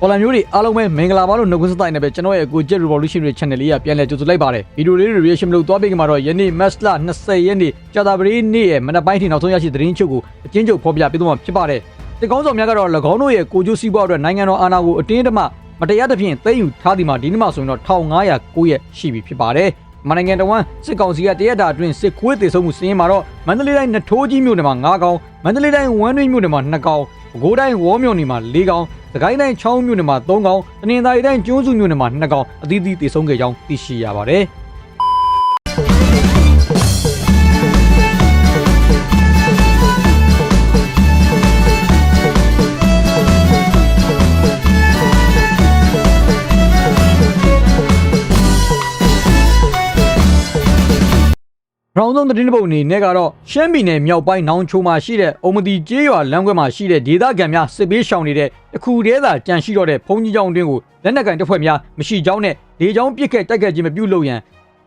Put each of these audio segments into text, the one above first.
ပေါ်လာမျိုးတွေအားလုံးပဲမင်္ဂလာပါလို့နှုတ်ခွန်းဆက်တိုင်းနဲ့ပဲကျွန်တော်ရဲ့ Gojek Revolution ရဲ့ channel လေးကပြန်လည်ကြိုဆိုလိုက်ပါတယ်ဗီဒီယိုလေးတွေ reaction လုပ်သွားပေးကြမှာတော့ယနေ့ Max လ20ရက်နေ့ကြာသပတေးနေ့ရဲ့မနက်ပိုင်းထိနောက်ဆုံးရရှိသတင်းချုပ်ကိုအချင်းချုပ်ဖော်ပြပေးသွားမှာဖြစ်ပါတယ်တကောင်းဆောင်များကတော့၎င်းတို့ရဲ့ကိုကျိုးစီးပွားအတွက်နိုင်ငံတော်အာဏာကိုအတင်းအဓမ္မမတရားသဖြင့်သိမ်းယူထားဒီမှာဒီနေ့မှဆိုရင်တော့1509ရက်ရှိပြီဖြစ်ပါတယ်မနိုင်ငံတော်ဝန်စစ်ကောင်စီကတရက်တာအတွင်းစစ်ခွေးတေဆုံးမှုစင်းမှာတော့မန္တလေးတိုင်းနထိုးကြီးမြို့နယ်မှာ9ကောင်မန္တလေးတိုင်းဝမ်းတွင်းမြို့နယ်မှာ2ကောင်ပဲခူးတိုင်းဝေါမြို့နယ်မှာ4ကောင် စကိုင်းတိုင်းချောင်းမြို့နယ်မှာ3កောင်တနင်္သာရီတိုင်းကျွန်းစုမြို့နယ်မှာ2កောင်အသီးသီးတေဆုံးခဲ့ကြောင်းသိရှိရပါတယ် ရောင်းဆုံးသတင်းတစ်ပုဒ်အနေနဲ့ကတော့ရှမ်းပြည်နယ်မြောက်ပိုင်းနောင်ချိုမှာရှိတဲ့အုံမတီကျေးရွာလမ်းခွဲမှာရှိတဲ့ဒေသခံများစစ်ပေးရှောင်နေတဲ့တစ်ခုတည်းသာကြန့်ရှိတော့တဲ့ဘုံကြီးကျောင်းအတွင်းကိုလက်နက်ကင်တပ်ဖွဲ့များမရှိကြောင်းနဲ့ဒေချောင်းပစ်ခတ်တိုက်ခတ်ခြင်းမပြုလုပ်ရန်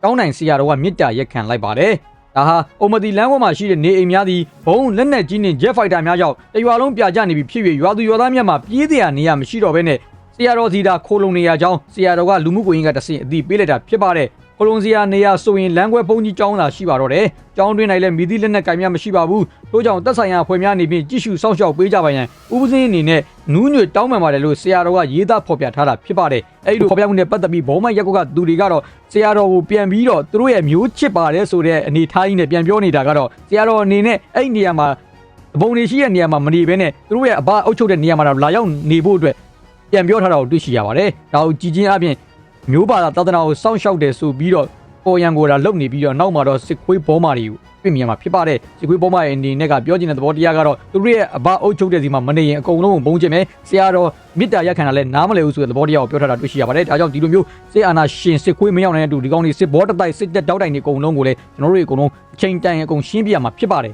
တောင်းနိုင်ဆရာတော်ကမြစ်တာရက်ခံလိုက်ပါတယ်။ဒါဟာအုံမတီလမ်းခွဲမှာရှိတဲ့နေအိမ်များသည်ဘုံလက်နက်ကြီးနှင့် Jet Fighter များကြောင့်တရွာလုံးပြာကျနေပြီဖြစ်၍ရွာသူရွာသားများမှာပြေးစရာနေရာမရှိတော့ဘဲနဲ့ဆရာတော်စီတာခိုးလုံနေရကြောင်းဆရာတော်ကလူမှုကွန်ရက်ကတဆင့်အသိပေးလိုက်တာဖြစ်ပါတယ်။ ကိုလုံစီယာနေရာဆိုရင်လမ်းခွဲဘုံကြီးကျောင်းသာရှိပါတော့တယ်။ကျောင်းတွင်း၌လည်းမိသည့်လက်နက်ကင်များမရှိပါဘူး။ထို့ကြောင့်တက်ဆိုင်ရာအဖွဲ့များအနေဖြင့်ကြည့်ရှုစောင့်ရှောက်ပေးကြပါရန်ဥပစင်းအနေနဲ့နူးညွတ်တောင်းပန်ပါတယ်လို့ဆရာတော်ကရေးသားဖော်ပြထားတာဖြစ်ပါတယ်။အဲဒီလိုဖော်ပြမှုနဲ့ပတ်သက်ပြီးဘောမရက်ကွက်ကသူတွေကတော့ဆရာတော်ကိုပြန်ပြီးတော့သူတို့ရဲ့မျိုးချစ်ပါတယ်ဆိုတဲ့အနေထားကြီးနဲ့ပြန်ပြောနေတာကတော့ဆရာတော်အနေနဲ့အဲ့ဒီနေရာမှာဘုံနေရှိတဲ့နေရာမှာမနေဘဲနဲ့သူတို့ရဲ့အဘအုပ်ချုပ်တဲ့နေရာမှာတော့လာရောက်နေဖို့အတွက်ပြန်ပြောထားတာကိုတွေ့ရှိရပါတယ်။ဒါကိုကြည်ချင်းအပြင် မျိုးပါတာသာသနာကိုစောင့်ရှောက်တယ်ဆိုပြီးတော့ပေါ်ရန်ကိုလာလုံနေပြီးတော့နောက်မှာတော့စစ်ခွေးဘောမာတွေကိုတွေ့မြင်မှာဖြစ်ပါတယ်စစ်ခွေးဘောမာရဲ့အနေနဲ့ကပြောချင်တဲ့သဘောတရားကတော့သူတို့ရဲ့အဘအုပ်ချုပ်တဲ့စီမှာမနေရင်အကုန်လုံးကိုဘုံကျင်မယ်ဆရာတော်မေတ္တာရက်ခံတာလဲနားမလည်ဘူးဆိုတဲ့သဘောတရားကိုပြောထားတာတွေ့ရှိရပါတယ်ဒါကြောင့်ဒီလိုမျိုးစစ်အာဏာရှင်စစ်ခွေးမရောက်နိုင်တဲ့သူဒီကောင်းတွေစစ်ဘောတတိုက်စစ်တက်တောက်တိုင်တွေအကုန်လုံးကိုလည်းကျွန်တော်တို့တွေအကုန်လုံးအချိန်တန်အကုန်ရှင်းပြရမှာဖြစ်ပါတယ်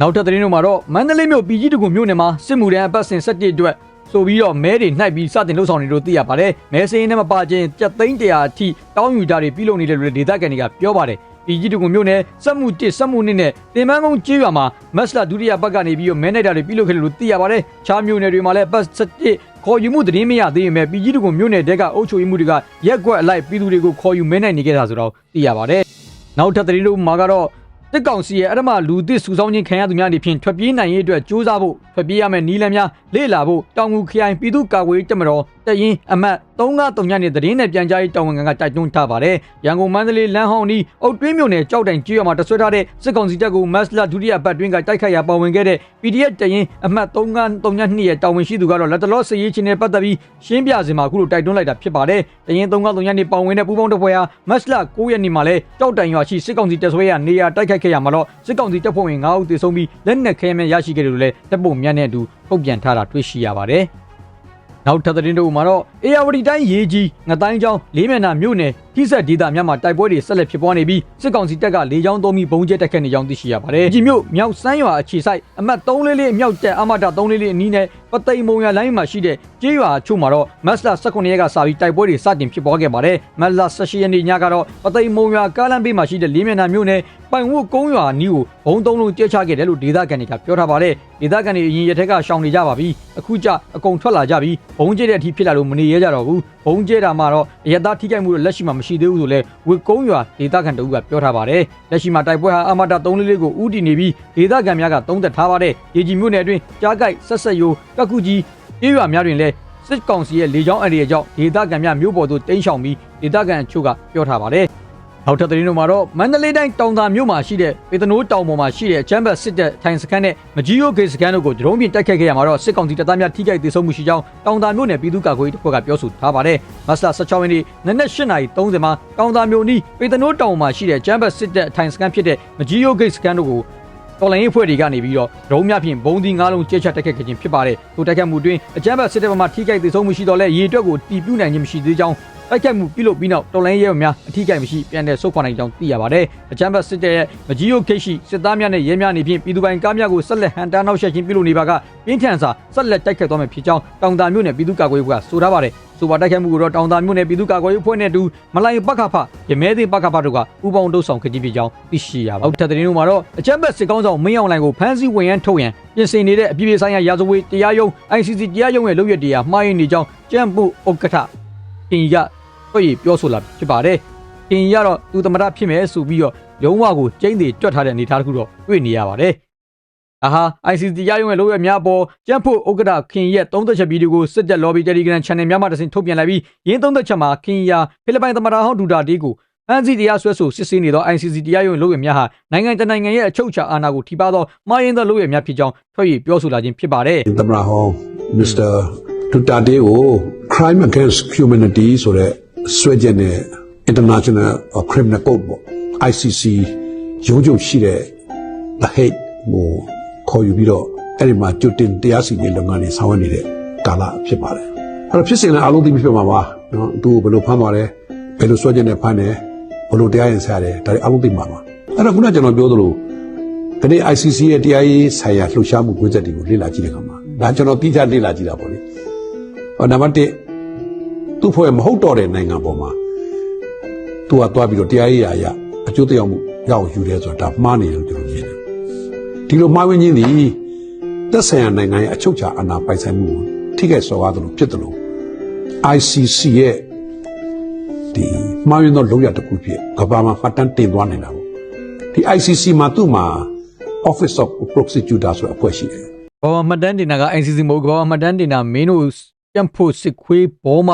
နောက်ထပ်သတင်းတွေမှာတော့မန္တလေးမြို့ပြည်ကြီးတကူမြို့နယ်မှာစစ်မှုထမ်းအပတ်စဉ်17အတွက် ဆိုပြီးတော့မဲတွေနှိုက်ပြီးစတင်လှုပ်ဆောင်နေလို့သိရပါတယ်မဲစင်းနဲ့မပါခြင်းကြက်သိန်းတရာအထိတောင်းယူကြတွေပြုလုပ်နေတယ်လို့ဒေသခံတွေကပြောပါတယ်ပြည်ကြီးတကူမြို့နယ်စက်မှု1စက်မှု2နဲ့တင်မန်းကုန်းကျေးရွာမှာမက်စလာဒုတိယဘက်ကနေပြီးတော့မဲနိုင်တာတွေပြုလုပ်ခဲ့တယ်လို့သိရပါတယ်။ခြားမြို့နယ်တွေမှာလည်းဘတ်17ခေါ်ယူမှုသတင်းမရသေးပေမဲ့ပြည်ကြီးတကူမြို့နယ်တဲကအုပ်ချုပ်ရေးမှုတွေကရက်ကွက်အလိုက်ပြည်သူတွေကိုခေါ်ယူမဲနိုင်နေကြတာဆိုတော့သိရပါတယ်။နောက်ထပ်သတင်းတို့မှာကတော့ တစ်ကောင်စီရဲ့အရမလူသစ်စုဆောင်းခြင်းခံရသူများအနေဖြင့်ထွက်ပြေးနိုင်ရေးအတွက်ကြိုးစားဖို့ထွက်ပြေးရမယ့်နီးလမ်းများလေ့လာဖို့တောင်ငူခရိုင်ပြည်သူ့ကာကွယ်ရေးတပ်မတော် တရင်အမတ်393ညနေသတင်းနဲ့ပြန်ကြားရေးတာဝန်ခံကတိုက်တွန်းထားပါတယ်။ရန်ကုန်မန္တလေးလမ်းဟောင်းဤအုတ်တွင်းမြို့နယ်ကြောက်တိုင်ကျေးရွာမှာတဆွဲထားတဲ့စစ်ကောင်စီတပ်ကိုမတ်လဒုတိယပတ်တွင်းကတိုက်ခိုက်ရာပါဝင်ခဲ့တဲ့ PDF တရင်အမတ်393ညရဲ့တာဝန်ရှိသူကတော့လက်တလောစစ်ရေးချင်းနဲ့ပတ်သက်ပြီးရှင်းပြစင်မှာအခုလိုတိုက်တွန်းလိုက်တာဖြစ်ပါတယ်။တရင်393ညနေပါဝင်တဲ့ပူးပေါင်းတပ်ဖွဲ့ဟာမတ်လ9ရက်နေ့မှာလဲကြောက်တိုင်ရွာရှိစစ်ကောင်စီတပ်ဆွဲရာနေရာတိုက်ခိုက်ခဲ့ရမှာတော့စစ်ကောင်စီတပ်ဖွဲ့ဝင်9ဦးသေဆုံးပြီးလက်နက်ခဲယမ်းများရရှိခဲ့တယ်လို့လည်းတပ်ပုံမြတ်နဲ့အတူထုတ်ပြန်ထားတာတွေ့ရှိရပါတယ်။ နောက်ထပ်သတင်းတို့မှာတော့အေယာဝတီတိုင်းရေကြီးငတိုင်းချောင်းလေးမျက်နှာမြို့နယ်ထိဆက်ဒေသများမှာတိုက်ပွဲတွေဆက်လက်ဖြစ်ပွားနေပြီးစစ်ကောင်စီတပ်ကလေကြောင်းသုံးပြီးဘုံကျဲတက်ခတ်နေကြောင်းသိရှိရပါတယ်။ဒီမြို့မြောက်စမ်းရွာအခြေဆိုင်အမှတ်344မြောက်တက်အမတာ344အနီးနဲ့ ပသိမ်မုံရွာလိုင်းမှာရှိတဲ့ကျေးရွာအချို့မှာတော့မတ်လ18ရက်ကစပြီးတိုက်ပွဲတွေစတင်ဖြစ်ပွားခဲ့ပါတယ်။မတ်လ18ရက်နေ့ညကတော့ပသိမ်မုံရွာကားလမ်းဘေးမှာရှိတဲ့လေးမျက်နှာမြို့နယ်ပိုင်ဝတ်ကုန်းရွာနီးကိုဘုံသုံးလုံးကျဲချခဲ့တယ်လို့ဒေသခံတွေကပြောထားပါတယ်။ဒေသခံတွေအရင်ရက်ထက်ကရှောင်နေကြပါပြီ။အခုကျအကုန်ထွက်လာကြပြီ။ဘုံကျဲတဲ့အထိဖြစ်လာလို့မနေရကြတော့ဘူး။ ဘုံကျဲတာမှတော့အရသားထိခိုက်မှုတော့လက်ရှိမှာမရှိသေးဘူးဆိုလဲဝစ်ကုန်းရွာဒေသခံတအုပ်ကပြောထားပါတယ်။လက်ရှိမှာတိုက်ပွဲဟာအမတာ344ကိုဥတီနေပြီးဒေသခံများကသုံးသက်ထားပါတယ်။ရေကြီးမြို့နယ်အတွင်းကြားကိုက်ဆက်ဆက်ယိုကကုကြီးကျေးရွာများတွင်လည်းစစ်ကောင်စီရဲ့လေကြောင်းအရေကြောင့်ဒေသခံများမြို့ပေါ်သို့တင်းရှောင်ပြီးဒေသခံအချို့ကပြောထားပါတယ်။ နောက်ထပ်သတင်းတို့မှာတော့မန္တလေးတိုင်းတောင်သာမြို့မှာရှိတဲ့ပေတနိုးတောင်ပေါ်မှာရှိတဲ့ချမ်းဘတ်စစ်တပ်ထိုင်စခန်းနဲ့မကြီးရိုးဂေတ်စခန်းတို့ကိုဒရုန်းဖြင့်တိုက်ခတ်ခဲ့ရမှာတော့စစ်ကောင်စီတပ်သားများထိခိုက်ဒေဆုံးမှုရှိကြောင်းတောင်သာမြို့နယ်ပြည်သူ့ကာကွယ်ရေးတပ်ဖွဲ့ကပြောဆိုထားပါတယ်။မတ်လ16ရက်နေ့နနက်8:30မှာတောင်သာမြို့နီးပေတနိုးတောင်မှာရှိတဲ့ချမ်းဘတ်စစ်တပ်ထိုင်စခန်းဖြစ်တဲ့မကြီးရိုးဂေတ်စခန်းတို့ကိုတော်လိုင်းရေးဖွဲ့တွေကနေပြီးတော့ဒရုန်းများဖြင့်ဘုံဒီ၅လုံးကျဲချတက်ခဲ့ခြင်းဖြစ်ပါတယ်။ထိုတိုက်ခတ်မှုတွင်အကြမ်းဖက်စစ်တပ်ဘက်မှထိခိုက်ဒေဆုံးမှုရှိတော့လဲရေအတွက်ကိုတီးပြူနိုင်ခြင်းမရှိသေးကြောင်း တိုက်ခိုက်မှုပြုလုပ်ပြီးနောက်တော်လိုင်းရဲများအထူးကိမရှိပြန်တဲ့ဆုတ်ခွာနိုင်ကြောင်းသိရပါတယ်အချမ်းဘတ်စစ်တပ်ရဲ့မကြီးယိုခိတ်ရှိစစ်သားများနဲ့ရဲများအနေဖြင့်ပြည်သူပိုင်ကားများကိုဆက်လက်ဟန်တာနောက်ဆက်ခြင်းပြုလုပ်နေပါကပြင်းထန်စွာဆက်လက်တိုက်ခိုက်သွားမယ်ဖြစ်ကြောင်းတောင်တာမြို့နယ်ပြည်သူ့ကာကွယ်ရေးကဆိုထားပါတယ်ဆိုပါတိုက်ခိုက်မှုကိုတော့တောင်တာမြို့နယ်ပြည်သူ့ကာကွယ်ရေးအဖွဲ့နဲ့အတူမလိုင်ပကဖရမဲသိပကဖတို့ကပူးပေါင်းတုပ်ဆောင်ခဲ့ခြင်းဖြစ်ကြောင်းသိရှိရပါဘူးထပ်တဲ့နေ့မှာတော့အချမ်းဘတ်စစ်ကောင်းဆောင်မင်းအောင်လှိုင်ကိုဖမ်းဆီးဝင်ရန်ထုတ်ရန်ပြင်ဆင်နေတဲ့အပြည်ပြည်ဆိုင်ရာရာဇဝတ်တရားရုံး ICC တရားရုံးရဲ့လုပ်ရတရားမှားယွင်းနေကြောင်းကြံ့မှုဥက္ကဋ္ဌ တင်ရတွေ့ရပြောဆိုလာဖြစ်ပါတယ်။တင်ရတော့သူသမရဖြစ်မယ်ဆိုပြီးတော့လုံးဝကိုကျိန်းသေးတွက်ထားတဲ့အနေအထားတစ်ခုတော့တွေ့နေရပါတယ်။အဟာ ICC တရားရုံးရဲ့လုပ်ရများပေါ်ကြံ့ဖို့ဥက္ကဋ္ဌခင်ရဲ့သုံးသက်ချက်ဗီဒီယိုကိုစစ်တပ် lobby Telegram channel များမှတဆင့်ထုတ်ပြန်လိုက်ပြီးရင်းသုံးသက်ချက်မှာခင်ယာဖိလစ်ပိုင်သမရဟောင်းဒူတာတီကိုအန်စီတရားဆွဲဆိုစစ်ဆေးနေသော ICC တရားရုံးလုပ်ရများဟာနိုင်ငံတကာနိုင်ငံရဲ့အချုပ်အခြာအာဏာကိုထိပါသောမှားယွင်းသောလုပ်ရများဖြစ်ကြောင်းထွက်ရပြောဆိုလာခြင်းဖြစ်ပါတယ်။သမ္မတဟောင်း Mr. Duterte ကို crime against humanity ဆိုတဲ့ဆွဲချက်နဲ့ International Criminal Court ပေါ့ ICC ရုံးချုပ်ရှိတဲ့ The Hague ကိုခေါ်ယူပြီးတော့အဲ့ဒီမှာကြိုတင်တရားစီရင်လုပ်ငန်းတွေဆောင်ရွက်နေတဲ့ကာလဖြစ်ပါတယ်အဲ့တော့ဖြစ်စဉ်လည်းအားလုံးသိပြီးဖြစ်မှာပါနော်သူ့ကိုဘယ်လိုဖမ်းသွားလဲဘယ်လိုဆွဲချက်နဲ့ဖမ်းတယ်ဘယ်လိုတရားရင်ဆရာတယ်ဒါတွေအားလုံးသိမှာပါအဲ့တော့ခုနကကျွန်တော်ပြောသလိုဒီနေ့ ICC ရဲ့တရားရေးဆိုင်ရာလှုပ်ရှားမှုကွင်းဆက်တွေကိုလေ့လာကြည့်တဲ့အခါမှာဒါကျွန်တော်တိကျလေ့လာကြည့်တာပေါ့လေ။ဟောနံပါတ်1 သူ့ဖွဲ့မဟုတ်တော့တဲ့နိုင်ငံပေါ်မှာသူကသွားပြီးတော့တရားရေးရာအရအကျိုးသက်ရောက်မှုရအောင်ယူတယ်ဆိုတာဒါမှားနေတယ်လို့ကျွန်တော်မြင်တယ်။ဒီလိုမှားဝင်ခြင်းသည်သက်ဆိုင်ရာနိုင်ငံရဲ့အချုပ်အခြာအာဏာပိုင်ဆိုင်မှုကိုထိခိုက်စော်ကားသလိုဖြစ်တယ်လို့ ICC ရဲ့ဒီမှားယွင်းသောလုပ်ရတစ်ခုဖြစ်ကမ္ဘာမှာမှတ်တမ်းတင်သွားနေတာပေါ့ဒီ ICC မှာသူ့မှာ Office of Prosecutor ဆိုတဲ့အဖွဲ့ရှိတယ်ဘာမှမှတ်တမ်းတင်တာက ICC မဟုတ်ဘူးဘာမှမှတ်တမ်းတင်တာမင်းတို့ကြံ့ဖို့စစ်ခွေးဘောမ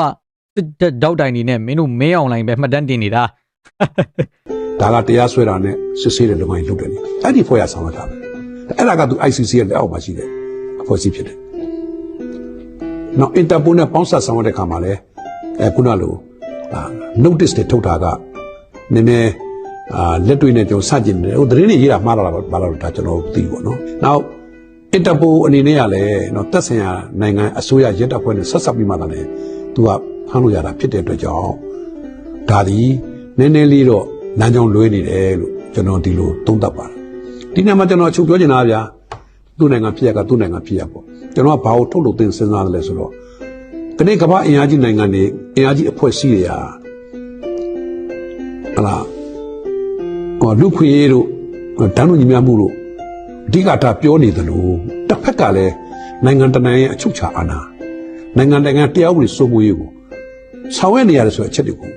စစ်တပ်တောက်တိုင်နေနဲ့မင်းတို့မင်းအောင်လိုင်းပဲမှတ်တမ်းတင်နေတာဒါကတရားစွဲတာနဲ့စစ်ဆေးတဲ့လုပ်ငန်းကြီးလုပ်တယ်လေအဲ့ဒီဖွဲ့ရဆောင်ရတာပဲအဲ့ဒါကသူ ICC ရဲ့လက်အောက်မှာရှိတယ်အဖွဲ့အစည်းဖြစ်တယ်နောက် Interpol နဲ့ပေါင်းဆက်ဆောင်ရတဲ့ခါမှာလဲအဲခုနလိုအာ notice တွေထုတ်တာကနည်းနည်းအာလက်တွေ့နဲ့ကျွန်တော်စကြင်တယ်ဟိုသတင်းတွေရေးတာမှားလာတာပါလာတော့ဒါကျွန်တော်သိပေါ့နော်နောက် Interpol အနေနဲ့ကလည်းနော်တက်ဆိုင်ရာနိုင်ငံအစိုးရရဲတပ်ဖွဲ့နဲ့ဆက်ဆက်ပြီးမှသာလေ သူကဖမ်းလို့ရတာဖြစ်တဲ့အတွက်ကြောင့်ဒါဒီနည်းနည်းလေးတော့လမ်းကြောင်းလွဲနေတယ်လို့ကျွန်တော်ဒီလိုသုံးသပ်ပါတယ်ဒီနေ့မှာကျွန်တော်အချုပ်ပြောချင်တာဗျာသူ့နိုင်ငံဖြစ်ရကသူ့နိုင်ငံဖြစ်ရပေါ့ကျွန်တော်ကဘာကိုထုတ်လို့သင်စဉ်းစားတယ်လဲဆိုတော့ဒီနေ့ကမ္ဘာအင်အားကြီးနိုင်ငံတွေအင်အားကြီးအဖွဲ့အစည်းတွေဟာဟလာဟောလူခွေရေးတို့တန်းလို့ညီမျှမှုတို့အဓိကထားပြောနေသလိုတစ်ဖက်ကလည်းနိုင်ငံတကာရဲ့အချုပ်ချာအာဏာ နိုင်ငံတကာတရားဥပဒေစိုးမိုးရေးကိုဆောင်ရွက်နေရတယ်ဆိုတဲ့အချက်တွေကို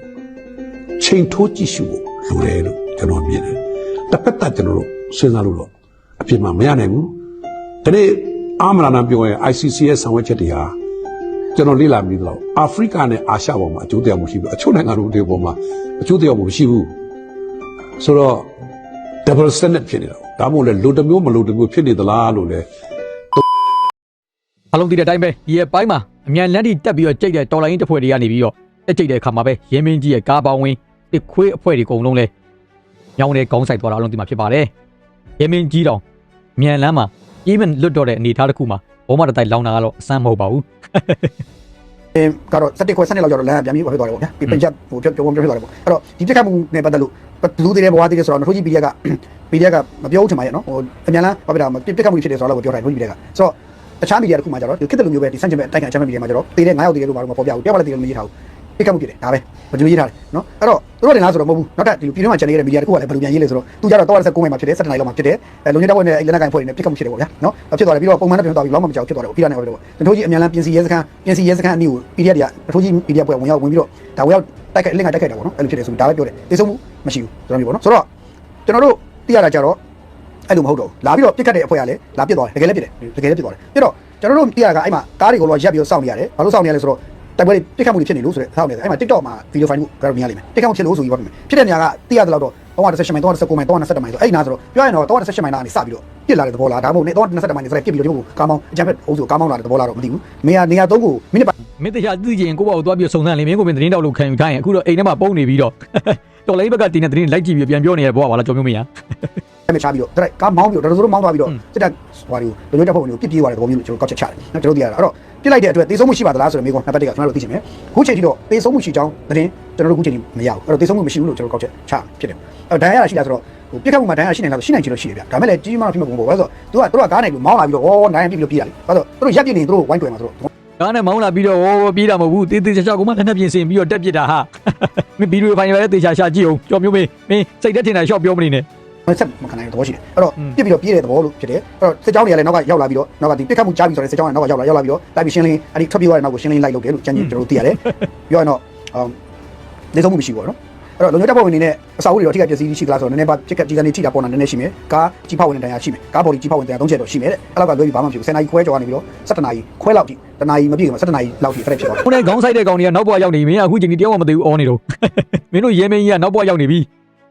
ချိန်ထိုးကြည့်ရှုဖို့လိုတယ်လို့ကျွန်တော်မြင်တယ်။တစ်ဖက်ကကျွန်တော်တို့စဉ်းစားလို့တော့အဖြစ်မှမရနိုင်ဘူး။ဒီနေ့အာမရဏပြောရင် ICC ရဲ့ဆောင်ရွက်ချက်တွေဟာကျွန်တော်လေ့လာမိသလောက်အာဖရိကနဲ့အာရှပေါ်မှာအကျိုးတရားမှုရှိဘူးအချို့နိုင်ငံတို့တွေပေါ်မှာအကျိုးတရားမှုမရှိဘူးဆိုတော့ double standard ဖြစ်နေတာပေါ့ဒါမှမဟုတ်လေလူတစ်မျိုးမလူတစ်မျိုးဖြစ်နေသလားလို့လေ အလုံးသိတဲ့အတိုင်းပဲဒီရဲ့ပိုင်းမှာအမြန်လန်းတီတက်ပြီးတော့ကြိတ်တဲ့တော်လိုင်းတစ်ဖွဲ့တွေကနေပြီးတော့တက်ကြိတ်တဲ့အခါမှာပဲရင်းမင်းကြီးရဲ့ကားပေါင်းဝင်တစ်ခွေးအဖွဲ့တွေအကုန်လုံးလဲညောင်းတဲ့ခေါင်းဆိုင်သွားတာအလုံးသိမှာဖြစ်ပါတယ်ရင်းမင်းကြီးတောင်အမြန်လန်းမှာကြီးမလွတ်တော့တဲ့အနေအထားတစ်ခုမှာဘောမတတိုက်လောင်းတာကတော့အဆန်းမဟုတ်ပါဘူးအဲကတော့စက်တစ်ခွဲစက်နှစ်လောက်ကျတော့လမ်းကပြန်ပြီးဖြစ်သွားတယ်ပေါ့ဗျာဒီပင်ချက်ဟိုပြောပြောပြောဖြစ်သွားတယ်ပေါ့အဲ့တော့ဒီတက်ခတ်မှုနဲ့ပတ်သက်လို့လူသေးတယ်ဘဝသေးတယ်ဆိုတော့ထိုးကြီး PDF က PDF ကမပြောဘူးထင်ပါရဲ့နော်ဟိုအမြန်လန်းဘာဖြစ်တာမတက်ခတ်မှုဖြစ်တယ်ဆိုတော့လည်းပြောထားတယ်ထိုးကြီး PDF ကဆိုတော့ တခြားမီဒီယာတစ်ခုမှကျတော့ဒီခစ်တဲ့လူမျိုးပဲဒီစန့်ကျင်မဲ့တိုက်ခံချမ်းမဲ့မီဒီယာမှာကျတော့တေးတဲ့9ယောက်တေးတယ်လို့ဘာလို့မပေါ်ပြဘူးတယောက်လည်းတေးတယ်လို့မရေးထားဘူးပြစ်ခတ်မှုဖြစ်တယ်ဒါပဲဘယ်လိုရေးထားလဲနော်အဲ့တော့သူတို့တင်လားဆိုတော့မဟုတ်ဘူးနောက်ထပ်ဒီလိုပြည်တွင်းမှာကျန်နေတဲ့မီဒီယာတစ်ခုကလည်းဘယ်လိုပြန်ရေးလဲဆိုတော့သူကျတော့တော့19မိနစ်မှာဖြစ်တယ်7နိုင်လောက်မှာဖြစ်တယ်အဲလုံနေတဲ့ဘက်နဲ့အဲလက်နက်ကိုင်ဖွဲ့နေပြစ်ခတ်မှုဖြစ်တယ်ပေါ့ဗျာနော်ဖြစ်သွားတယ်ပြီးတော့ပုံမှန်နဲ့ပြန်သွားပြီးလောက်မှမကြောက်ဖြစ်သွားတယ်ပေါ့ပြီးတာနဲ့ပဲပေါ့ထိုးကြီးအမြန်လန်းပြင်စီရဲစခန်းပြင်စီရဲစခန်းအနည်းကို PDF တွေကထိုးကြီး PDF ပွဲဝင်ရောက်ဝင်ပြီးတော့ဒါဝင်ရောက်တိုက်ခိုက်လင့်ကတိုက်ခိုက်တာပေါ့နော်အဲ့လိုဖြစ်တယ်ဆိုဒါပဲပြောတယ်တေဆုံးမှုမရှိဘူးကျွန်တော်မျိုးပေါ့နော်ဆိုတော့ကျွန်တော်တို့သိရတာကြတော့ အဲ့လိုမဟုတ်တော့လာပြီးတော့ပြစ်ခတ်တဲ့အဖွဲ့ကလည်းလာပြစ်သွားတယ်တကယ်လည်းပြစ်တယ်တကယ်လည်းပြစ်သွားတယ်ပြစ်တော့ကျွန်တော်တို့သိရတာကအဲ့မှာကားတွေကိုတော့ရက်ပြီးတော့စောင့်နေရတယ်ဘာလို့စောင့်နေရလဲဆိုတော့တိုက်ပွဲပြစ်ခတ်မှုတွေဖြစ်နေလို့ဆိုတဲ့စောင့်နေတယ်အဲ့မှာ TikTok မှာဗီဒီယိုဖိုင်မှုကတော့မြင်ရလိမ့်မယ်ပြစ်ခတ်မှုဖြစ်လို့ဆိုပြီးပြောပြမယ်ဖြစ်တဲ့နေရာကသိရတဲ့လောက်တော့318မိုင်319မိုင်320မိုင်ဆိုအဲ့နာဆိုတော့ပြောရရင်တော့318မိုင်နာကနေစပြီးတော့ပြစ်လာတဲ့သဘောလားဒါမှမဟုတ်320မိုင်နေစလိုက်ပြစ်ပြီးတော့ဒီဘက်ကိုကားမောင်းအကြမ်းဖက်အုပ်စုကားမောင်းလာတဲ့သဘောလားတော့မသိဘူးနေရာနေရာသုံးကိုမိနစ်ပါမင်းတရားသိချင်ကိုပေါ့ကိုသွားပြီးစုံစမ်းလေမင်းကိုမင်းသတင်းတောက်လို့ခံယူခိုင်းရင်အခုတော့အိမ်ထဲမှာပုံနေပြီးတော့တော်လိုင်းဘက်ကတင်တဲ့သတင်းလိုက်ကြည့်ပြီးပြန်ပြောနေရတဲ့ဘဝပါလားကြော်မျိုးမရ အဲ့မဲ့ချပြီးတော့ဒါကားမောင်းပြီးတော့တော်တော်မောင်းသွားပြီးတော့စစ်တပ်ဟိုဟာတွေကိုလုံခြုံတပ်ဖွဲ့ဝင်တွေကိုပြစ်ပြေးသွားတဲ့သဘောမျိုးလို့ကျွန်တော်ကောက်ချက်ချတယ်နော်ကျွန်တော်တို့သိရတာအဲ့တော့ပြစ်လိုက်တဲ့အတွက်တေဆုံးမှုရှိပါသလားဆိုတဲ့မေးခွန်းနှစ်ပတ်တက်ကကျွန်တော်တို့သိချင်တယ်ခုချိန်ထိတော့တေဆုံးမှုရှိကြောင်းသတင်းကျွန်တော်တို့ခုချိန်ထိမရဘူးအဲ့တော့တေဆုံးမှုမရှိဘူးလို့ကျွန်တော်ကောက်ချက်ချဖြစ်တယ်အဲ့တော့ဒဏ်ရာရရှိလားဆိုတော့ဟိုပြစ်ခတ်မှုမှာဒဏ်ရာရှိနိုင်လားဆိုရှိနိုင်ချင်လို့ရှိတယ်ဗျဒါမဲ့လည်းကြီးကြီးမားမားဖြစ်မှာပုံပေါ့ဆိုတော့သူကသူကကားနိုင်ပြီးမောင်းလာပြီးတော့ဩနိုင်ပြစ်ပြီးတော့ပြေးရတယ်ဘာလို့သူတို့ရက်ပြစ်နေသူတို့ဝိုင်းတွယ်မှာဆိုတော့ကားနဲ့မောင်းလာပြီးတော့ဝေါ်ဝေါ်ပြေးတာမဟုတ်ဘူးတေးသေးချာချာကိုမှလက်နဲ့ပြင်ဆင်ပြီးတော့တက်ပစ်တာဟာမင်းဗီဒီယိုဖိုင်လည်းတေချာရှာကြည့်အောင်ကြော်မျိုးမင်းမင်းစိတ်သက်ထင်တာရှော့ပြောမနေနဲ့မ ဆက်မခံနိုင်တဲ့သဘောရှိတယ်အဲ့တော့ပြစ်ပြီးတော့ပြေးတဲ့သဘောလို့ဖြစ်တယ်အဲ့တော့စစ်ကြောင်းတွေကလည်းနောက်ကရောက်လာပြီးတော့နောက်ကဒီပြစ်ခတ်မှုကြားပြီးဆိုတဲ့စစ်ကြောင်းကနောက်ကရောက်လာရောက်လာပြီးတော့တိုက်ပြီးရှင်းလင်းအဲ့ဒီထွက်ပြေးသွားတဲ့နောက်ကိုရှင်းလင်းလိုက်လုပ်တယ်လို့ကြံ့ကြကျွန်တော်တို့သိရတယ်ပြောရင်တော့အမ်နေဆုံးမှုမရှိဘူးပေါ့နော်အဲ့တော့လုံခြုံတပ်ဖွဲ့ဝင်တွေနဲ့အစာအုပ်တွေတော့ထိခိုက်ပျက်စီးရှိသလားဆိုတော့နည်းနည်းပါပြစ်ခတ်ကြီးကနေထိတာပေါ်တာနည်းနည်းရှိမယ်ကားကြီးဖောက်ဝင်တဲ့တရားရှိမယ်ကားဘော်ဒီကြီးဖောက်ဝင်တဲ့တရား၃ချက်တော့ရှိမယ်တဲ့အဲ့လောက်ကလွဲပြီးဘာမှမဖြစ်ဘူး10နာရီခွဲကျော်ကနေပြီးတော့17နာရီခွဲလောက်ထိတနာရီမပြည့်ဘူး17နာရီလောက်ထိဖရက်ဖြစ်သွားတယ်ခုနဲ့ခေါင်းဆိုင်တဲ့ကောင်တွေကနောက်ဘွားရောက်နေပြီမင်းအခုချိန်ကြီးတယောက်မှမသိဘူးအော်နေတော့မင်းတို့ရဲမင်းကြီးကနောက်ဘွားရောက်နေပြီ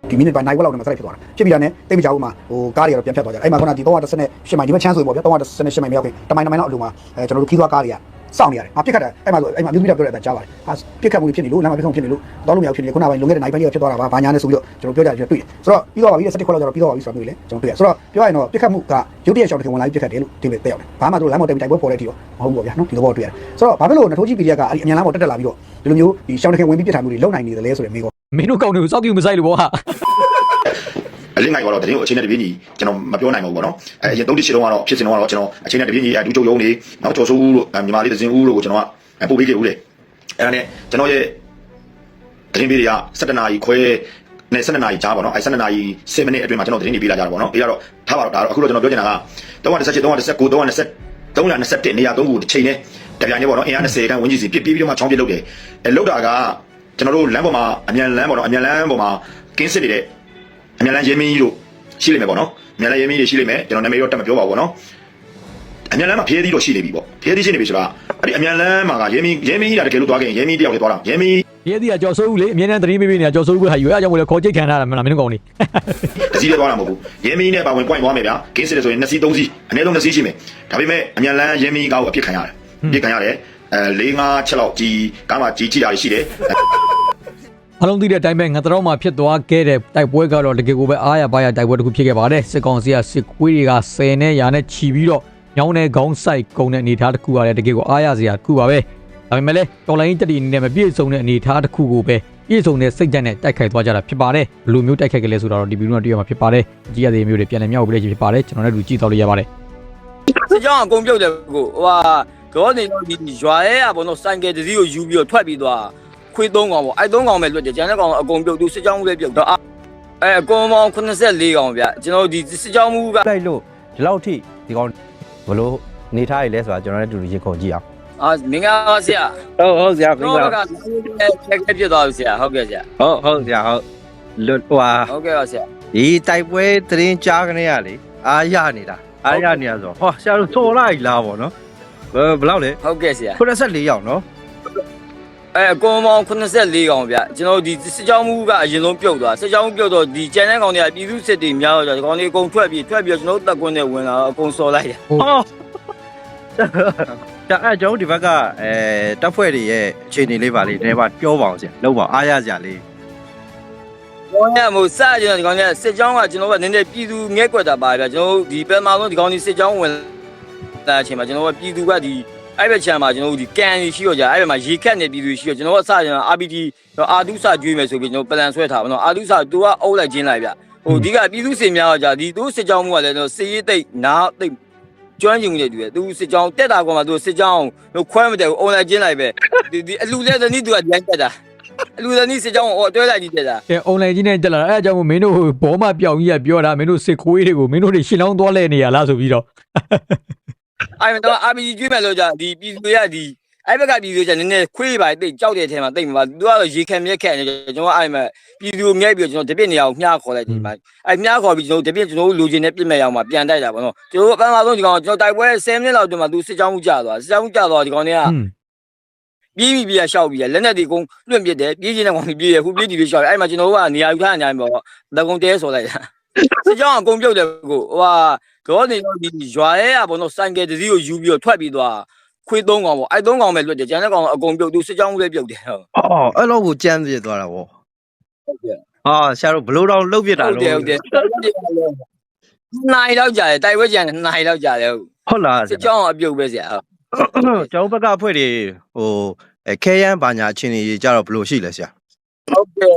ဒီမိနစ်ပိုင်းနိုင်ဝက်လောက်နဲ့မဆက်ဖြစ်သွားတာဖြစ်ပြီးတာနဲ့တိတ်မကြောက်ဘူးမှာဟိုကားတွေကတော့ပြန်ဖြတ်သွားကြတယ်အဲ့မှာခုနကဒီ318မိုင်ဒီမှာချမ်းဆိုရင်ပေါ့ဗျာ318မိုင်မရောက်ခင်တမိုင်တမိုင်လောက်အလိုမှာအဲကျွန်တော်တို့ခီးသွားကားတွေကစောင့်နေရတယ်။ဟာပြစ်ခတ်တာအဲ့မှာဆိုအဲ့မှာမျိုးမိတာပြောတဲ့အတိုင်းကြားပါတယ်။ဟာပြစ်ခတ်မှုတွေဖြစ်နေလို့လမ်းမှာပြစ်ခတ်မှုဖြစ်နေလို့တော့လို့မရဖြစ်နေခုနကပိုင်းလုံခဲ့တဲ့နိုင်ပိုင်းတွေကဖြစ်သွားတာပါ။ဘာညာနဲ့ဆိုပြီးတော့ကျွန်တော်ပြောကြတယ်တွေ့တယ်။ဆိုတော့ပြီးတော့ပါပြီစက်တစ်ခွက်လောက်ကျတော့ပြီးတော့ပါပြီဆိုတော့မျိုးလေကျွန်တော်တွေ့ရ။ဆိုတော့ပြောရရင်တော့ပြစ်ခတ်မှုကရုပ်တရက်ရှောင်းတစ်ခင်ဝင်လာပြီးပြစ်ခတ်တယ်လို့ဒီပဲတက်ရောက်တယ်။ဘာမှတို့လမ်းပေါ်တက်ပြီးတိုက်ပွဲပေါ်တဲ့အထိတော့မဟုတ်ဘူးပေါ့ဗျာနော်ဒီလိုပေါ့တွေ့ရတယ်။ဆိုတော့ဘာဖြစ်လို့နထိုးကြီးပီဒီယက်ကအဲ့ဒီအမြန်လမ်းပေါ်တက်တက်လာပြီးတော့ ဒီလိုမျိုးဒီရှောင်းတစ်ခင်ဝင်ပြီးပြစ်ထားမှုတွေလုံနိုင်နေတယ်လဲဆိုတဲ့မိကောမင်းတို့ကောင်တွေကိုစောက်ကြည့်မဆိုင်လို့ဘောဟာအလင်းငိုင်ကတော့တရင်ကိုအချိန်နဲ့တပြင်းကြီးကျွန်တော်မပြောနိုင်ဘူးပေါ့နော်အဲအရင်သုံးတစ်ရှစ်လုံးကတော့ဖြစ်စဉ်လုံးကတော့ကျွန်တော်အချိန်နဲ့တပြင်းကြီးအဒူချုပ်ရုံးနေနောက်ကျော်စိုးဦးတို့ညီမလေးသဇင်ဦးတို့ကိုကျွန်တော်ကပို့ပေးခဲ့ဦးတယ်အဲ့ဒါနဲ့ကျွန်တော်ရဲ့တရင်ပေးတွေက17နာရီခွဲနဲ့12နာရီကြားပေါ့နော်အဲ12နာရီ10မိနစ်အတွင်းမှာကျွန်တော်တရင်တွေပေးလာကြတော့ပေါ့နော်ပေးရတော့ထားပါတော့ဒါတော့အခုတော့ကျွန်တော်ပြောချင်တာက317 319 329 321နေရာ3ခုတစ်ချိန်နဲ့ တပြိုင်တည်းပေါ့နော်အင်အား20ခန်းဝန်းကျင်စီပြစ်ပြီးပြီးတော့မှချောင်းပြစ်လုပ်တယ်အဲလုပ်တာကကျွန်တော်တို့လမ်းပေါ်မှာအမြန်လမ်းပေါ့နော်အမြန်လမ်းပေါ်မှာကင်းစစ်နေတဲ့အမြန်လမ်းရဲမင်းကြီးတို့ရှိလိမ့်မယ်ပေါ့နော်အမြန်လမ်းရဲမင်းကြီးတွေရှိလိမ့်မယ်ကျွန်တော်နာမည်တော့တက်မပြောပါဘူးပေါ့နော်အမြန်လမ်းမှာဖျဲသီးတော့ရှိနေပြီပေါ့ဖျဲသီးရှိနေပြီဆိုတာအဲ့ဒီအမြန်လမ်းမှာကရဲမင်းရဲမင်းကြီးတာတကယ်လို့သွားခဲ့ရင်ရဲမင်းတယောက်လေးသွားတာရဲမင်းရဲတီကကြော်စိုးဦးလေအမြဲတမ်းသတိပေးပေးနေတာကြော်စိုးဦးပဲဟာရွေးအကြောင်းကိုလည်းခေါ်ချိတ်ခံထားတာမလားမင်းတို့ကောင်တွေတစ်စီးလေးသွားတာမဟုတ်ဘူးရဲမင်းနဲ့ပါဝင် point သွားမယ်ဗျာကင်းစစ်တယ်ဆိုရင်2စီး3စီးအနည်းဆုံး2စီးရှိမယ်ဒါပေမဲ့အမြန်လမ်းရဲမင်းကောက်အပြစ်ခံရတယ်အ ပြစ်ခံရတယ်အဲ၄၅ချက်လောက်ကြီးကားမှာကြီးကြည့်တာရှိတယ်အလုံးသိတဲ့အတိုင်းပဲငါတော်မှာဖြစ်သွားခဲ့တဲ့တိုက်ပွဲကတော့တကယ်ကိုပဲအားရပါရတိုက်ပွဲတစ်ခုဖြစ်ခဲ့ပါတယ်စစ်ကောင်စီကစစ်ကွေးတွေက10နဲ့ရာနဲ့ခြီပြီးတော့ညောင်းတဲ့ခေါင်းဆိုင်ကုန်တဲ့အနေအထားတစ်ခုကလည်းတကယ်ကိုအားရစရာတစ်ခုပါပဲဒါပေမဲ့လည်းတော်လိုင်းတက်တီအနေနဲ့မပြည့်စုံတဲ့အနေအထားတစ်ခုကိုပဲပြည့်စုံတဲ့စိတ်ဓာတ်နဲ့တိုက်ခိုက်သွားကြတာဖြစ်ပါတယ်ဘယ်လိုမျိုးတိုက်ခိုက်ကြလဲဆိုတော့ဒီဗီဒီယိုမှာတွေ့ရမှာဖြစ်ပါတယ်ကြည့်ရတဲ့မျိုးတွေပြန်လည်မြောက်ပြည့်ဖြစ်ပါတယ်ကျွန်တော်လည်းလူကြည့်တော့လို့ရပါတယ်စစ်ကြောင်းအကုန်ပြုတ်တယ်ကိုဟိုဟာ ဒေါနေတော့ဒီရွာရဲอ่ะဘောနော်စိုင်ကယ်တစည်းကိုယူပြီးတော့ထွက်ပြီးသွားခွေးသုံးကောင်ပေါ့အဲ့သုံးကောင်ပဲလွတ်တယ်ကျန်တဲ့ကောင်အကုန်ပြုတ်သူစစ်ကြောင်းမှုလည်းပြုတ်တော့အဲအကုန်ပေါင်း84ကောင်ဗျကျွန်တော်ဒီစစ်ကြောင်းမှုကလိုက်လို့ဒီလောက်ထိဒီကောင်ဘလို့နေထားရလဲဆိုတာကျွန်တော်လည်းတူတူရေခုန်ကြည့်အောင်အာမင်္ဂလာပါဆရာဟုတ်ဟုတ်ဆရာခင်ကျွန်ဗျာတော်ကချက်ချက်ပြသွားပြီဆရာဟုတ်ကဲ့ဆရာဟုတ်ဟုတ်ဆရာဟုတ်လွတ်ဟွာဟုတ်ကဲ့ပါဆရာဒီတိုက်ပွဲသတင်းကြားကနေရလေအားရနေတာအားရနေတာဆိုဟောဆရာတို့စော်လိုက်လားဗောနော် ဘယ်ဘယ်လောက်လဲဟုတ်ကဲ့ဆရာ84ရောက်နော်အဲအကုန်ပေါင်း84ကောင်ဗျကျွန်တော်ဒီစစ်ကြောင်းမှုကအရင်ဆုံးပြုတ်သွားစစ်ကြောင်းမှုပြုတ်တော့ဒီကျန်တဲ့ကောင်တွေကပြည်သူစစ်တွေများတော့ဒီကောင်တွေအကုန်ထွက်ပြီးထွက်ပြီးကျွန်တော်တို့တက်ကွင်းနဲ့ဝင်လာတော့အကုန်စော်လိုက်တယ်ဟောဒါအဲ့ကျွန်တော်ဒီဘက်ကအဲတပ်ဖွဲ့တွေရဲ့အခြေအနေလေးပါလေးနည်းပါပြောပါအောင်ဆရာလောက်ပါအားရစရာလေးကောင်းရမို့စကြကျွန်တော်ဒီကောင်ကစစ်ကြောင်းကကျွန်တော်ကနည်းနည်းပြည်သူငဲ့ကွက်တာပါဗျာကျွန်တော်ဒီပထမဆုံးဒီကောင်ဒီစစ်ကြောင်းဝင် လာအချိန်မှာကျွန်တော်ကပြည်သူကဒီအဲ့ဘက်ချမ်းမှာကျွန်တော်ဒီကန်ရှိရောကြအဲ့ဘက်မှာရေခက်နေပြည်သူရှိရောကျွန်တော်ကစကြကျွန်တော် RPT အာဒုစကျွေးမယ်ဆိုပြီးကျွန်တော်ပလန်ဆွဲထားပါတော့အာဒုစသူကအုပ်လိုက်ခြင်းလိုက်ဗျဟိုဒီကပြည်သူစင်များတော့じゃဒီသူစစ်ကြောင်းမှုကလည်းကျွန်တော်စစ်ရေးတိတ်နားတိတ်ကျွမ်းကျင်မှုတွေတူတယ်သူစစ်ကြောင်းတက်တာကောင်မှသူစစ်ကြောင်းကိုခွဲမတယ်ဘူးအုံလိုက်ခြင်းလိုက်ပဲဒီဒီအလူလဲတနည်းသူကဒီတိုင်းတက်တာအလူတနည်းစစ်ကြောင်းကိုအတွဲလိုက်ကြီးတက်တာအဲအွန်လိုင်းကြီးနဲ့တက်လာတာအဲအကြောင်းကိုမင်းတို့ဘောမပြောင်ကြီးကပြောတာမင်းတို့စစ်ခွေးတွေကိုမင်းတို့တွေရှင်းလောင်းသွားလဲနေရလားဆိုပြီးတော့ အဲ့မတော့ RPG ကျွေးမယ်လို့じゃဒီပြည်သူတွေကဒီအဲ့ဘက်ကပြည်သူတွေကနည်းနည်းခွေးပါတိတ်ကြောက်တဲ့အထဲမှာတိတ်မှာပါသူကတော့ရေခံမြက်ခက်နေကျွန်တော်အဲ့မှာပြည်သူငဲ့ပြီးကျွန်တော်တပြစ်နေရာကိုမျှခေါ်လိုက်ဒီမှာအဲ့မျှခေါ်ပြီးကျွန်တော်တပြစ်ကျွန်တော်လူချင်းနဲ့ပြစ်မဲ့အောင်မှာပြန်တိုက်တာပေါ့နော်ကျွန်တော်အပန်းပါဆုံးဒီကောင်ကျွန်တော်တိုက်ပွဲ10မိနစ်လောက်တွင်မှာသူစစ်ကြောင်းမှုကြသွားစစ်ကြောင်းမှုကြသွားဒီကောင်တွေကဟွန်းပြေးပြီးပြေးရှောက်ပြီးလက်နဲ့ဒီကုန်းလွင့်ပစ်တယ်ပြေးချင်းတဲ့ကောင်ပြေးရခုပြေးဒီလေးရှောက်တယ်အဲ့မှာကျွန်တော်တို့ကနေရာယူထားနေကြပေါ့တကုံတဲဆိုလိုက်တာ စစ်ကြောင်းအကုန်ပြုတ်တယ်ကိုဟိုဟာဒေါနေတော့ဒီရွာရဲอ่ะဘောနော်စိုင်ကယ်တစည်းကိုယူပြီးတော့ထွက်ပြီးသွားခွေးသုံးကောင်ပေါ့အဲ့သုံးကောင်ပဲလွတ်တယ်ကျန်တဲ့ကောင်အကုန်ပြုတ်သူစစ်ကြောင်းလည်းပြုတ်တယ်ဟုတ်အော်အဲ့လောက်ကိုကြမ်းပြစ်သွားတာဗောဟုတ်ကဲ့ဟာဆရာတို့ဘလို့တော့လှုပ်ပြစ်တာဟုတ်တယ်လို့ဟုတ်တယ်နိုင်လောက်ကြာတယ်တိုက်ပွဲကြံနိုင်လောက်ကြာတယ်ဟုတ်ဟုတ်လားစစ်ကြောင်းအပြုတ်ပဲဆရာဟုတ်ကျွန်တော်ဘက်ကအဖွဲ့တွေဟိုအဲခဲရန်ဘာညာချင်းကြီးကြတော့ဘယ်လိုရှိလဲဆရာဟုတ်ကဲ့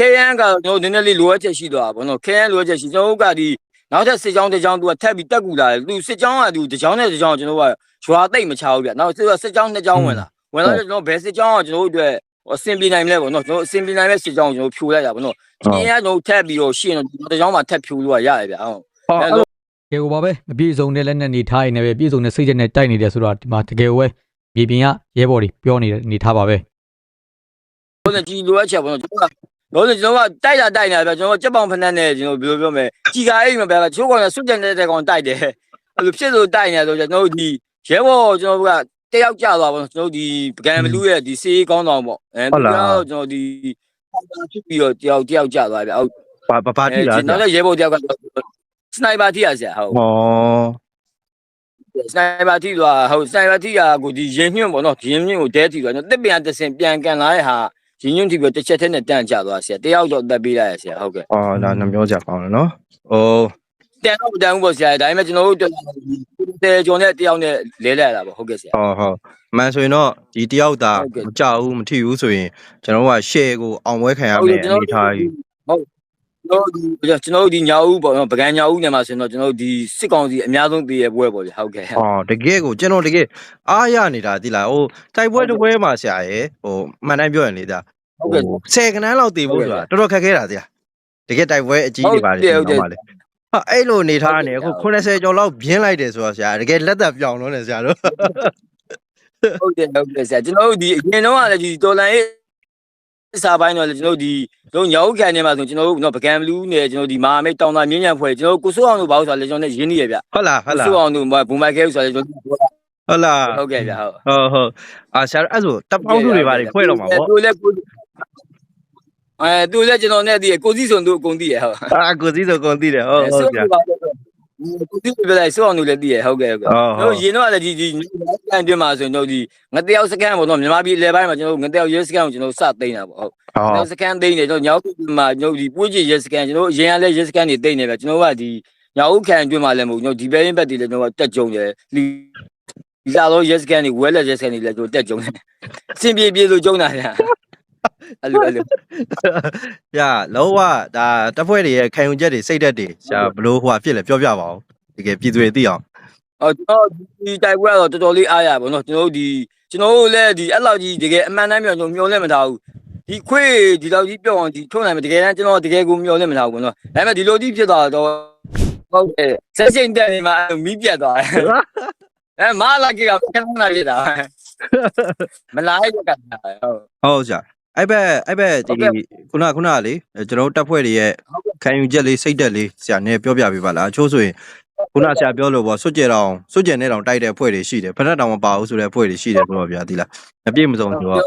ခဲယန်ကကျွန်တော်နည်းနည်းလေးလိုအပ်ချက်ရှိသွားတာဗောနော်ခဲယန်လိုအပ်ချက်ရှိကျွန်တော်တို့ကဒီနောက်ထပ်စစ်ကြောင်းတစ်ကြောင်းသူကထပ်ပြီးတက်ကူလာတယ်သူစစ်ကြောင်းကသူတစ်ကြောင်းနဲ့တစ်ကြောင်းကျွန်တော်ကရွာသိမ့်မချဘူးဗျနောက်စစ်စစ်ကြောင်းနှစ်ကြောင်းဝင်လာဝင်လာတော့ကျွန်တော်ဘယ်စစ်ကြောင်းကကျွန်တော်တို့အတွက်အဆင်ပြေနိုင်မလဲဗောနော်ကျွန်တော်အဆင်ပြေနိုင်တဲ့စစ်ကြောင်းကိုကျွန်တော်ဖြိုလိုက်တာဗောနော်ဒီကကျွန်တော်ထပ်ပြီးတော့ရှင်းတော့တစ်ကြောင်းမှာထပ်ဖြိုလို့ရရတယ်ဗျဟုတ်ဟောအဲ့အဲ့လိုတကယ်ကိုပါပဲမပြည့်စုံတဲ့လက်နက်နေထားရင်လည်းပြည့်စုံတဲ့စိတ်ချက်နဲ့တိုက်နေတယ်ဆိုတော့ဒီမှာတကယ်ကိုပဲမြေပြင်ကရဲဘော်တွေပြောနေတဲ့အနေထားပါပဲဟုတ်တယ်ဒီလိုအပ်ချက်ဗောနော်ကျွန်တော် ကတော့ကျွန်တော်ကတိုက်တာတိုက်နေတာဗျကျွန်တော်ကြက်ပေါင်ဖက်နဲ့ကျွန်တော်ဘယ်လိုပြောမလဲကြီးကားအိမ်မှာဗျချိုးကောင်ကစွတ်တဲ့တဲ့ကောင်တိုက်တယ်အဲ့လိုဖြစ်လို့တိုက်နေတော့ကျွန်တော်တို့ဒီရဲဘော်ကျွန်တော်ကတယောက်ကြသွားပါတော့ကျွန်တော်ဒီပကံမလူရဲ့ဒီစေးကောင်းတော်ပေါ့အဲကျွန်တော်ဒီဖြစ်ပြီးတော့တယောက်တယောက်ကြသွားဗျဟုတ်ဘာဘာဘာတိလားဆနောရာက်လည်းရဲဘော်တယောက်ကစနိုက်ပါထိရဆရာဟုတ်ဟောစနိုက်ပါထိသွားဟုတ်စနိုက်ပါထိရကိုဒီရင်ညွန့်ပေါ့နော်ရင်ညွန့်ကိုတဲထိသွားကျွန်တော်တစ်ပြန်တစ်ဆင်ပြန်ကန်လာတဲ့ဟာ ရင်ညွန့်ထိပြီးတစ်ချက်ထဲနဲ့တန့်ကြသွားဆရာတယောက်တော့တက်ပေးလိုက်ရဆရာဟုတ်ကဲ့ဟောဒါနှမျိုးကြကောင်းတယ်နော်ဟိုတန်တော့မတန်ဘူးပေါ့ဆရာဒါပေမဲ့ကျွန်တော်တို့တဲကျော်နဲ့တယောက်နဲ့လဲလိုက်ရတာပေါ့ဟုတ်ကဲ့ဆရာဟောဟောမှန်ဆိုရင်တော့ဒီတယောက်သာဟုတ်ကဲ့မကြဘူးမထီဘူးဆိုရင်ကျွန်တော်တို့က share ကိုအောင်ပွဲခံရမယ်အနေထားကြီးဟုတ် ကျွန်တော်ဒီကျွန်တော်တို့ဒီညာဦးပေါ့နော်ပကံညာဦးနေမှာဆိုရင်တော့ကျွန်တော်တို့ဒီစစ်ကောင်စီအများဆုံးတည်ရပွဲပေါ့ဗျဟုတ်ကဲ့ဟောတကယ်ကိုကျွန်တော်တကယ်အားရနေတာတိလားဟိုတိုက်ပွဲတစ်ပွဲမှာဆရာရဲ့ဟိုမှန်တိုင်းပြောရင်လေဒါဟုတ်ကဲ့ဆယ်ကနန်းလောက်တည်ဖို့ဆိုတာတော်တော်ခက်ခဲတာတိလားတကယ်တိုက်ပွဲအကြီးတွေပါလေဟုတ်တယ်ဟုတ်တယ်ပါလေဟာအဲ့လိုနေထားနေအခု80ကျော်လောက်ပြင်းလိုက်တယ်ဆိုတော့ဆရာတကယ်လက်သက်ပြောင်းလို့နေဆရာတို့ဟုတ်တယ်ဟုတ်တယ်ဆရာကျွန်တော်တို့ဒီအရင်တော့ကလည်းဒီတော်လန်ရေး စာပိုင်းတော့လေကျွန်တော်တို့ဒီတို့ညာဦးခံနေမှာဆိုကျွန်တော်တို့နော်ပကံဘလူးနဲ့ကျွန်တော်ဒီမာမိတ်တောင်သာမြင်းညံဖွဲ့ကျွန်တော်ကိုစိုးအောင်တို့ဘာလို့ဆိုတော့လေကျွန်တော်နဲ့ရင်းနေရဗျဟုတ်လားဟုတ်လားစိုးအောင်တို့ဘူမိုက်ခဲဆိုတော့ကျွန်တော်ဟုတ်လားဟုတ်ကဲ့ဗျဟုတ်ဟုတ်ဟုတ်အာဆရာအဲ့ဆိုတပ်ပေါင်းစုတွေပါလေဖွဲ့တော့မှာပေါ့သူလည်းကိုအဲသူလည်းကျွန်တော်နဲ့ဒီကိုစီစုံတို့အကုန်သိရဟုတ်အာကိုစီးဆိုကုန်တည်တယ်ဟုတ်ဟုတ်ဆရာ ကိုစီပြလိုက်စိုးအောင်တို့လည်းသိရဟုတ်ကဲ့ဟုတ်ကဲ့ဟုတ်ဟုတ်တို့ရင်တော့လည်းဒီဒီကန်တွင်းမှာဆိုရင်တို့ဒီငတယောက်စကန်ပေါ့နော်မြန်မာပြည်လေပိုင်းမှာကျွန်တော်ငတယောက်ရဲစကန်ကိုကျွန်တော်စသိမ်းတာပေါ့ဟုတ်ဟောနောက်စကန်သိမ်းနေကျွန်တော်ညောက်မှာကျွန်တော်ဒီပွေးကြီးရဲစကန်ကျွန်တော်အရင်ကလည်းရဲစကန်တွေသိမ်းနေပဲကျွန်တော်ကဒီညောက်ခံတွင်းမှာလည်းမဟုတ်ကျွန်တော်ဒီဘဲရင်ဘက်တွေလည်းကျွန်တော်တက်ကြုံတယ်လီဒီလာတော့ရဲစကန်တွေဝဲလက်ရဲစကန်တွေလည်းကျွန်တော်တက်ကြုံတယ်စင်ပြေပြေလို့ကြုံတာညာ အဲ့လိုအဲ့လိုပြလုံးဝဒါတပ်ဖွဲ့တွေရဲ့ခံယူချက်တွေစိတ်ဓာတ်တွေဆရာဘလို့ဟိုဟာဖြစ်လဲပြောပြပါဦးတကယ်ပြည်သူတွေသိအောင်အော်ကျွန်တော်ဒီတိုက်ပွဲကတော့တော်တော်လေးအားရပါတော့ကျွန်တော်တို့ဒီကျွန်တော်တို့လည်းဒီအဲ့လောက်ကြီးတကယ်အမှန်တမ်းပြောကျွန်တော်မျောလဲမထားဘူးဒီခွေးဒီလောက်ကြီးပြောအောင်ဒီထုံးနိုင်မယ်တကယ်တမ်းကျွန်တော်တကယ်ကိုမျောလဲမထားဘူးနော်ဒါပေမဲ့ဒီလိုကြီးဖြစ်သွားတော့ဟုတ်ကဲ့ဆက်စိတ်တက်နေမှာမီးပြတ်သွားတယ်အဲမလာကြီးကခဏခဏဖြစ်တာမလာရကတာဟုတ်ဟုတ်ဆရာ အဲ့ဘက်အဲ့ဘက်ဒီခုနခုနကလေကျွန်တော်တို့တပ်ဖွဲ့တွေရဲ့ခံယူချက်လေးစိတ်ဓာတ်လေးဆရာနည်းပြောပြပေးပါလားအချို့ဆိုရင်ခုနဆရာပြောလို့ပေါ့စွတ်ကြဲတောင်စွတ်ကြဲနဲ့တောင်တိုက်တဲ့အဖွဲ့တွေရှိတယ်ဖက်တောင်မပါဘူးဆိုတဲ့အဖွဲ့တွေရှိတယ်ဆိုတော့ဗျာဒီလားမပြည့်မစုံဆိုတော့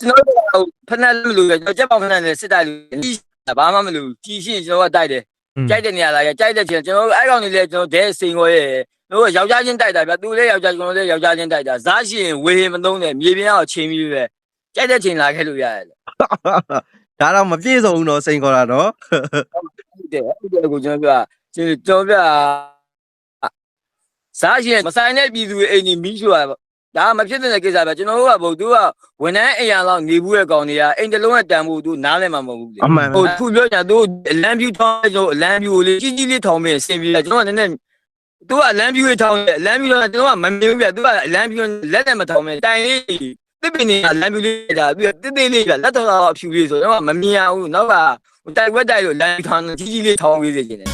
ကျွန်တော်တို့ဖက်နဲ့မလို့ကျွန်တော်ကြက်ပေါင်ဖက်နဲ့စစ်တိုက်လို့ဘာမှမလို့ကြီးရှင်းကျွန်တော်ကတိုက်တယ်ကြိုက်တဲ့နေရာလာရကြိုက်တဲ့ချင်းကျွန်တော်တို့အဲ့ကောင်တွေလည်းကျွန်တော်ဒဲစိန်ခေါ်ရဲ့တို့ယောက်ျားချင်းတိုက်တာဗျသူလည်းယောက်ျားကျွန်တော်လည်းယောက်ျားချင်းတိုက်တာဇာရှိရင်ဝေဟင်မသုံးနဲ့မြေပြင်အောင်ချိန်ပြီးပဲ ကြိုက်တဲ့ချိန်လာခဲ့လို့ရတယ်လေဒါတော့မပြည့်စုံဘူးတော့စိန်ခေါ်တာနော်ဟုတ်တယ်ဟုတ်တယ်ကိုကျွန်တော်ပြောကျွန်တော်ပြောဇာရှိရင်မဆိုင်တဲ့ပြည်သူတွေအိမ်ကြီးမီးရှို့ရပါဒါမဖြစ်တဲ့ကိစ္စပဲကျွန်တော်တို့ကဘုသူကဝန်ထမ်းအိမ်ရလောက်နေဘူးရဲ့ကောင်တွေကအိမ်တလုံးကတန်ဖို့သူနားလဲမှာမဟုတ်ဘူးလေအမှန်ပဲဟိုခုပြောကြသူအလံပြူထောင်းကျွန်တော်အလံပြူကိုလေကြီးကြီးလေးထောင်းပြီးဆင်ပြီးကျွန်တော်ကနည်းနည်းသူကအလံပြူလေးထောင်းတယ်အလံပြူတော့ကျွန်တော်ကမမြင်ဘူးပြသူကအလံပြူလက်နဲ့မထောင်းပဲတိုင်လေး တစ်ပင်နေအလံပြူလေးဒါပြီးတော့တစ်သေးလေးပြလက်တော်အဖြူလေးဆိုကျွန်တော်ကမမြင်ရဘူးနောက်ကတိုက်ဝက်တိုက်လို့လမ်းထောင်းကြီးကြီးလေးထောင်းပေးစေချင်တယ်